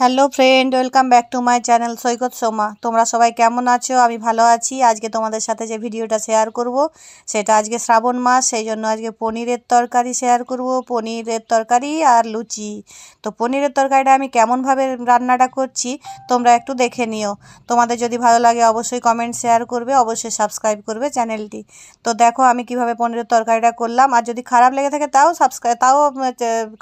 Hello friend, welcome back to my channel Saikat Soma. তোমরা সবাই কেমন আছো? আমি ভালো আছি। আজকে তোমাদের সাথে যে ভিডিওটা শেয়ার করব, সেটা আজকে শ্রাবণ মাস, সেই জন্য আজকে পনিরের তরকারি শেয়ার করব। পনিরের তরকারি আর লুচি। তো পনিরের তরকারিটা আমি কেমনভাবে রান্নাটা করছি, তোমরা একটু দেখে নিও। তোমাদের যদি ভালো লাগে, অবশ্যই কমেন্ট শেয়ার করবে, অবশ্যই সাবস্ক্রাইব করবে চ্যানেলটি। তো দেখো আমি কীভাবে পনিরের তরকারিটা করলাম, আর যদি খারাপ লেগে থাকে, তাও সাবস্ক্রাইব তাও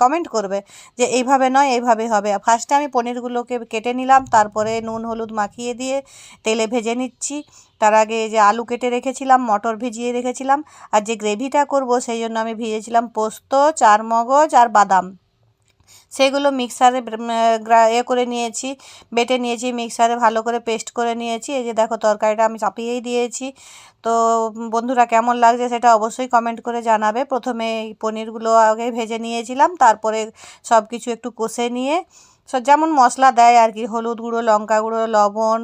কমেন্ট করবে যে, এইভাবে নয় এইভাবে হবে। ফার্স্টে আমি পনিরগুলোকে কেটে নিলাম, তারপরে নুন, হলুদ মাখিয়ে দিয়ে তেলে ভেজে নিচ্ছি। তার আগে যে আলু কেটে রেখেছিলাম, মটর ভিজিয়ে রেখেছিলাম, আর যে গ্রেভিটা করব সেই জন্য আমি ভিজেছিলাম পোস্ত, চার মগজ, আর বাদাম। সেগুলো মিক্সারে এ করে নিয়েছি, বেটে নিয়েছি, মিক্সারে ভালো করে পেস্ট করে নিয়েছি। এই যে দেখো তরকারিটা আমি চাপিয়েই দিয়েছি। তো, বন্ধুরা কেমন লাগছে সেটা অবশ্যই কমেন্ট করে জানাবে। প্রথমে পনিরগুলো আগে ভেজে নিয়েছিলাম, তারপরে সব কিছু একটু কষে নিয়ে যেমন মশলা দেয় আর কি, হলুদ গুঁড়ো, লঙ্কা গুঁড়ো, লবণ,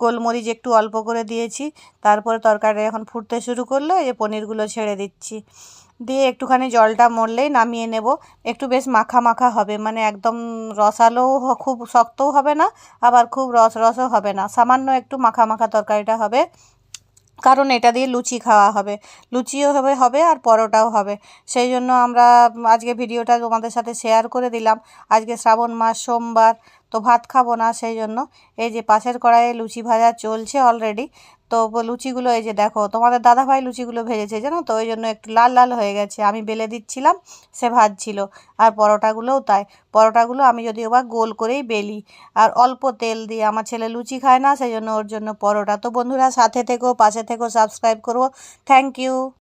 গোলমরিচ একটু অল্প করে দিয়েছি। তারপরে তরকারি এখন ফুটতে শুরু করল, এই পনিরগুলো ছেড়ে দিচ্ছি। দিয়ে একটুখানি জলটা মরলেই নামিয়ে নেব। একটু বেশ মাখা মাখা হবে মানে একদম রসালোও খুব শক্তও হবে না, আবার খুব রস, রসও হবে না। সামান্য একটু মাখা মাখা তরকারিটা হবে। কারণ এটা দিয়ে লুচি খাওয়া হবে। লুচিও হবে হবে আর পরোটাও হবে। সেই জন্য আমরা আজকে ভিডিওটা তোমাদের সাথে শেয়ার করে দিলাম। আজকে শ্রাবণ মাস, সোমবার, তো ভাত খাব না, সেই জন্য এই যে পাশের কড়াইয়ে লুচি ভাজা চলছে অলরেডি তো লুচিগুলো এই যে দেখো, তোমাদের দাদাভাই লুচিগুলো ভেজেছে, জানো তো? ওই জন্য একটু লাল লাল হয়ে গেছে। আমি বেলে দিচ্ছিলাম, সে ভাজছিল আর পরোটাগুলোও তাই। পরোটাগুলো আমি যদি বা গোল করেই বেলি। আর অল্প তেল দিয়ে, আমার ছেলে লুচি খায় না, সেই জন্য ওর জন্য পরোটা। তো বন্ধুরা, সাথে থেকো, পাশে থেকো, সাবস্ক্রাইব করব থ্যাংক ইউ